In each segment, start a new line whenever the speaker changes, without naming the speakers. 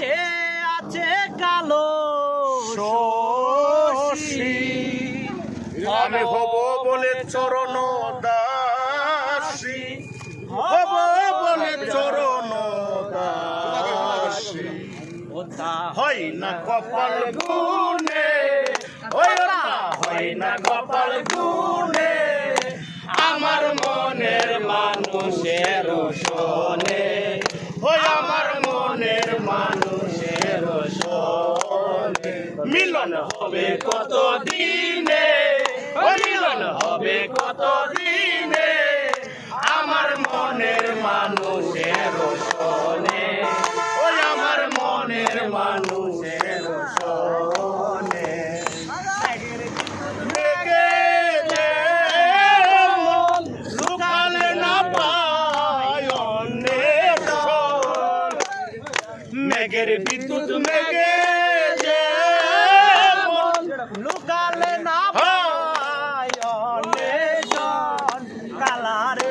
যে আছে কালো
আমি হব বলে চরণ দাসী। হব বলে চরণ দাসী। হয় না কপাল গুনে হয় না কপাল গুনে মানুষের শোনে। ওই আমার মনের মানুষের শোনে। মিলন হবে কত দিনে মিলন হবে কত দিনে আমার মনের মানুষের শোনে। ওই আমার মনের মানুষের মেঘের বিদ্যুৎ মেঘে যে
লুকালে না পায় অন্বেষণ কালারে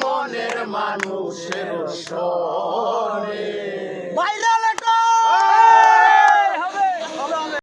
মনের মানুষের সনে